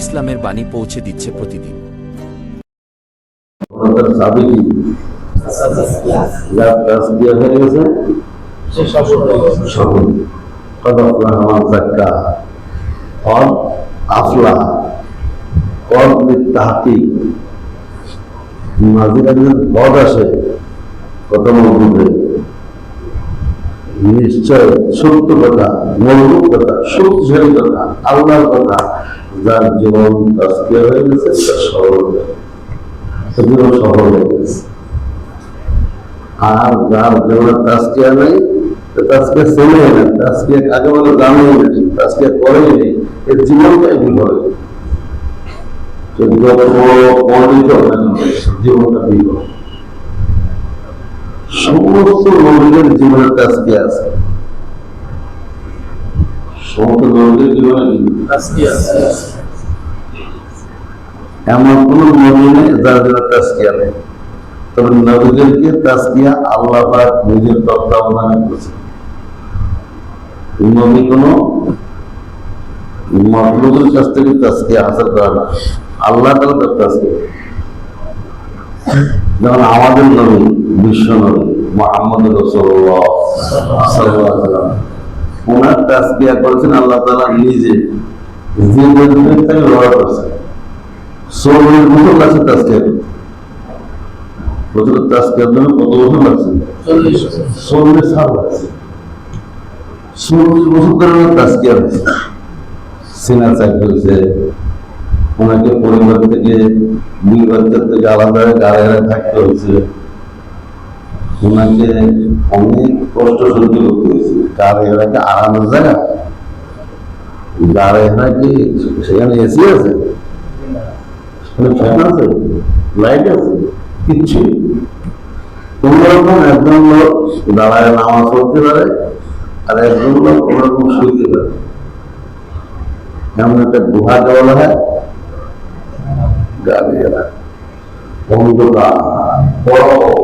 ইসলামের বাণী পৌঁছে দিচ্ছে প্রতিদিন। পদ আসে, কত মজবুতে নিশ্চয় সত্য কথা, মজবুত কথা শক্তিশালী কথা, আল্লাহর কথা যার জীবন তাস্কিয়া হয়ে গেছে তার সরল সেগুলো হয়ে গেছে আর যার তাস্কিয়া তাস্কিয়া না তাস্কিয়া কাকে বলে জানেই তাস্কিয়া করেই নেই এর জীবনটাই ভুল হবে। জীবনটা সমস্ত নবীদের জীবনে তাস্কিয়া আছে। সমস্ত জীবনে এমন কোন নেই যার জন্য তাস্কিয়া নেই। তবে নবীদেরকে তাস্কিয়া আল্লাহ পাক নিজের তত্ত্বাবধানে করেছে নবী কোন মতলুবের কাছ থেকে তাস্কিয়া হাসিল করে না। আল্লাহ তালা তার তাস্কিয়া যেমন আমাদের নবী বিশ্ব নবী মোহাম্মদ রসুল্লাহ ওনার তাস্কিয়া করেছেন আল্লাহ তাআলা নিজে লড়া করছেন। লাগছে করতে বছর জন্য কত বছর লাগছে? চল্লিশ সাল লাগছে। চল্লিশ বছর ধরে হয়েছে সিনা চাকরি হয়েছে ওনাকে পরিবার থেকে দুই বাচ্চার থেকে আলাদা গাড়ি থাকতে হয়েছে। ওনাকে অনেক কষ্ট সহ্য করতে হয়েছে। গাড়ি হেরাকে আরামের জায়গা? গাড়ি হেরা কি, সেখানে এসি আছে? ফ্যান আছে? লাইট আছে? কিচ্ছু কোনোরকম একজন লোক দাঁড়ায় নামাজ পড়তে পারে, আর একজন লোক কোনোরকম শুইতে পারে। এমন একটা গুহা দেওয়া হয়। গাড়ি এরা। অন্ধকার, বড়।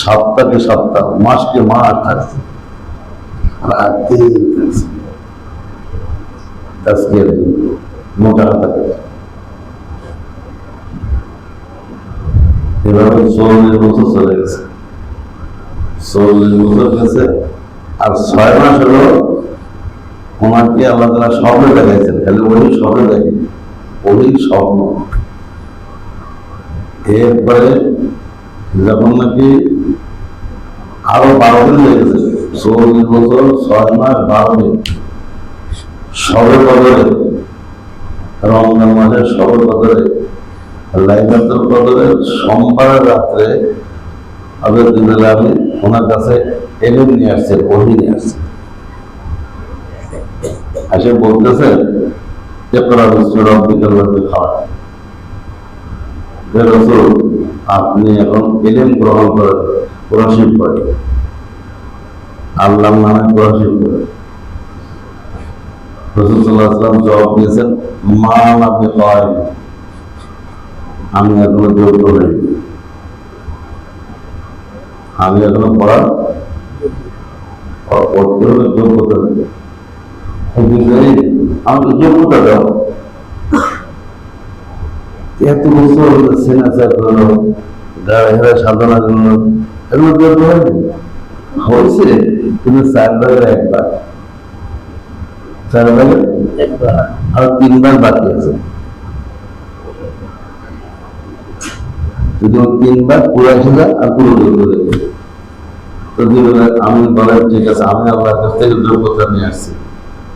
সপ্তাহকে সপ্তাহ মাসকে মাস থাকছে থাকছে চলে গেছে। আর ছয় মাস হলো ওনাকে আল্লাহ তালা স্বপ্ন দেখাইছেন। খালি ওই স্বপ্ন দেখেন ওই স্বপ্ন। এরপরে যখন নাকি আরও বারো দিন লেগেছে চল্লিশ বছর, ছয় মাস, বারো দিন। সবে বদলে, রমজান মাসের সবে বদলে, লাইলাতুল কদরের সোমবারের রাত্রে আবেদ দিনের আমি ওনার কাছে এলেন নিয়ে আসছে ওহি নিয়ে আসছে। আসে বলতেছে যে বিষ্ণু রব্বিকাল রব্বি খাওয়া। আপনি এখন এলেন গ্রহণ করেন কোরআশিব করেন আল্লাহ নামে কোরআশিব করেন জবাব দিয়েছেন আমি এখনও যোগ্য নেই। আমি এখনও পড়ার যোগ্যতা। নেই আমাকে যোগ্যতা দাও এত বছর সেনা চাপ হলো, গাড়ি হেরা সাধনা করল, এগুলো হয়নি হয়েছে, কিন্তু চার একবার। চার ভাগের আর তিনবার বাকি আছে। যদি তিনবার আর পুরো তো আমি বলেন ঠিক আছে, আমি আপনার কাছ থেকে যোগ্যতা নিয়ে আসছি।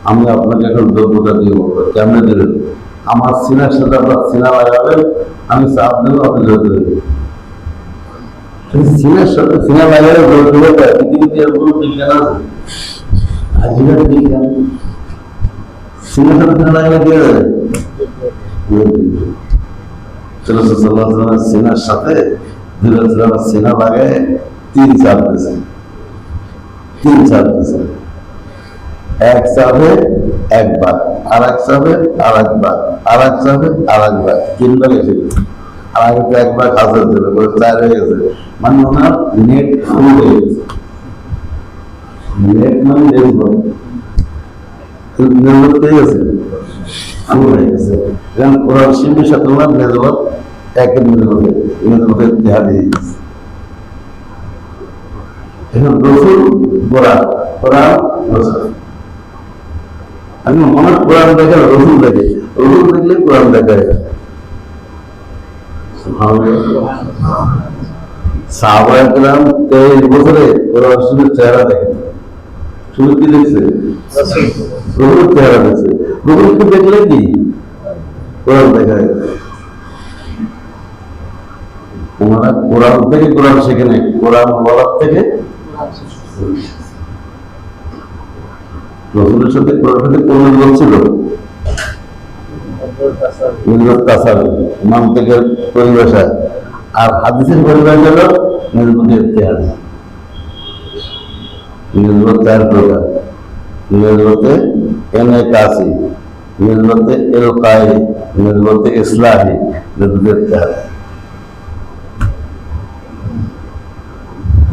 আমি আপনাকে এখন যোগ্যতা দিয়ে বলব, কেমনে দিলেন আমার সিনার সাথে আপনার সিনা লাগাবেন আমি চাপ দেবো আপনি যোগ্য দেবেন সিনার সাথে সিনা লাগালে দেবে পৃথিবীতে এর কোনো? বিজ্ঞান আছে বিজ্ঞান সাথে সিনেমা লাগলে সিনার সাথে সিনা তিন চার দিয়েছে তিন দিয়েছে এক চাপে একবার আর এক চাপে আর একবার আর এক চাপে আর একবার তিনবার এসে আর আগে একবার কাজের দেবে করে চার হয়ে গেছে। মানে ওনার নেট ফুল হয়ে গেছে। নেট মানে নির্ভর নির্ভর পেয়ে গেছে। ফুল হয়ে গেছে। কারণ ওরা শিল্পীর সাথে ওনার নির্ভর একের নির্ভরে নির্ভরে দেহা দিয়ে গেছে এখন রসুল গোড়া ওরা রসুল। আমি মনে কোরআন দেখে রসুল দেখে। রসুল দেখলে কোরআন দেখা যায়। চেহারা কি দেখছে? চেহারা দেখলে কি? কোরআন ওনারা কোরআন থেকে কোরআন শেখে নাই। কোরআন বলার থেকে রসুলের সাথে কোরআনের কোন মিল ছিল? মিলত তাসার মান্তিকের পরিভাষা আর হাদিসের পরিভাষা হলো নির্মতি ইতিহাস নির্মত চার প্রকার। নির্মতে এনে কাসি। নির্মতে এল কাই নির্মতে ইসলাহি। নির্মতি ইতিহাস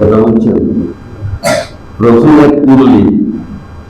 এটা বুঝছেন রসুল এক কুরলি।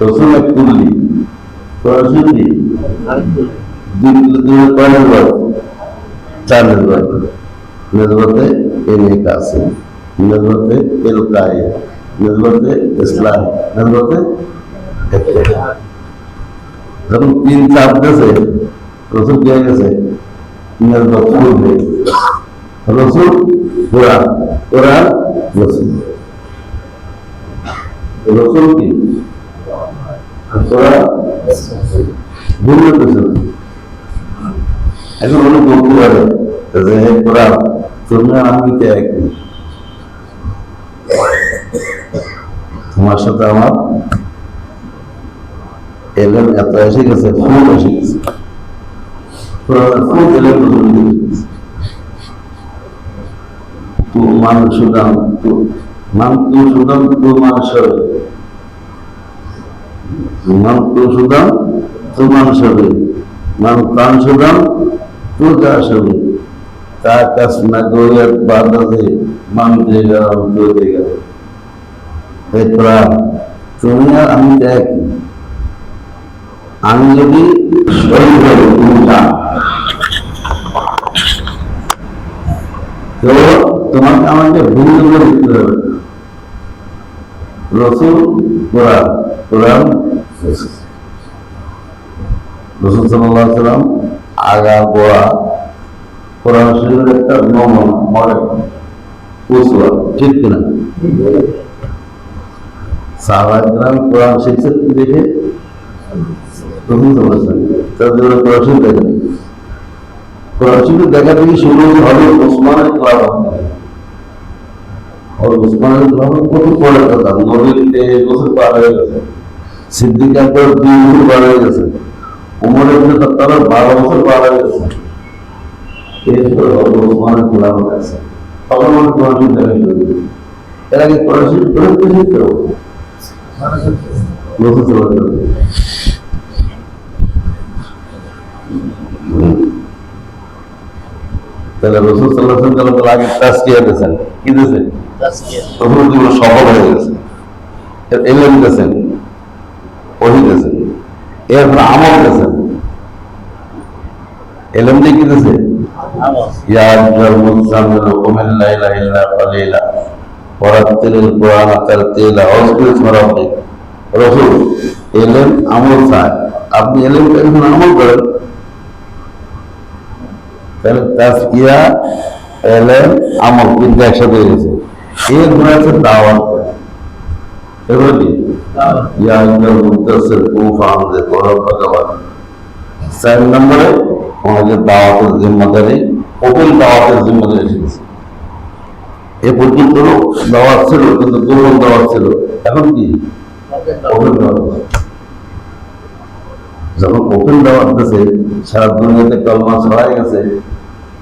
রসুল এক কুল্লি কয় নম্বর চার নম্বর নজরতে এনে কাছে নজরতে এলকাই নজরতে ইসলাম নজরতে যখন তিন চাপ গেছে রসুল কে গেছে? নজরত ফুলবে রসুল কোরআন কোরআন কি? ভিন্ন কিছু না। এখন অনেক বলতে পারে যে, হে কোরআন, তুমি আমি তো একই তোমার সাথে আমার এলেন এত এসে গেছে ফুল এসে গেছে ফুল এলেন গেছে। তু মান সুদাম, তু মান তু সুদাম, তু মান সরে মান তু সুদাম তু মান সরে মান তান সুদাম যা সরে তা কাস না গোয়াত বাদাতে মান দেগা তু দেগা হে প্রাণ, তুমি আর আমি তো একই। আমি যদি তো তোমাকে আমাকে ভিন্ন করে দিতে হবে। রসুল কোরআন কোরআন রসুল সাল্লাহ সাল্লাম আগা, গোড়া, কোরআন শরীফের একটা নমুনা, মডেল উসওয়া ঠিক কিনা? সাহাবাহাম কোরআন শিখছে দেখে? রসুল সাল্লাহ তাদের ওরা কোরআন শরীফ দেখেন কোরআন শরীফ দেখা দেখি শুরু হবে ওসমানের ক্লাব আর ওসমানের ক্লাব কত পরের কথা নবীর তেইশ বছর পার হয়ে গেছে সিদ্দিক আকবর দুই বছর পার হয়ে গেছে উমর ইবনে খাত্তাবের বারো বছর পার হয়ে গেছে এরপরে হবে ওসমানের ক্লাব আছে তখন মনে কোরআন শরীফ দেখা শুরু করে। এর আগে কোরআন শরীফ কোরআন কি শিখতে হবে রসুল সাল্লাল্লাহু আলাইহি ওয়াসাল্লাম। তাহলে রসুল সাল্লাহ সাল্লাম আগে তাস্কিয়া দিয়েছেন কি দিয়েছেন রসুল জীবন সফল হয়ে গেছে। এলেন দিয়েছেন ওহি দিয়েছেন এরপর আমল দিয়েছেন এলেম দিয়ে কি রসুল এলেন আমল চায়। আপনি এলেন এখন আমল করেন? তাহলে তাজকিয়া এলেন আমল কিন্তু একসাথে গেছে। এর ধরে আছে দাওয়াত এগুলো কি? ইয়া ইন্দাল মুদাসসির কুফা আনজে কোরআন ভগবান চার নম্বরে আমাদের দাওয়াতের জিম্মাদারি ওপেন দাওয়াতের জিম্মাদারি এসেছে এ পর্যন্ত দাওয়াত ছিল কিন্তু দাওয়াত ছিল। এখন কি? ওপেন দাওয়াত। যখন ওপেন দাওয়াত দিতেছে সারা দুনিয়াতে কলমা ছড়াই গেছে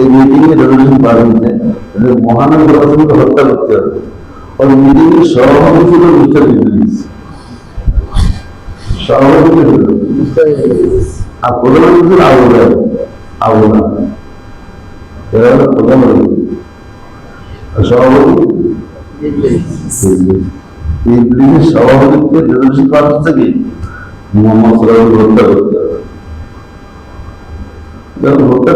এই মিটিং এ রেজলিউশন পাস হয়েছে যে মহানবী হত্যা করতে হবে। ওই মিটিং এর সভাপতি ছিল মিস্টার সভাপতি আর প্রধানমন্ত্রী ছিল আবু জাহেল এরা হলো প্রধানমন্ত্রী। সভাপতি? হত্যা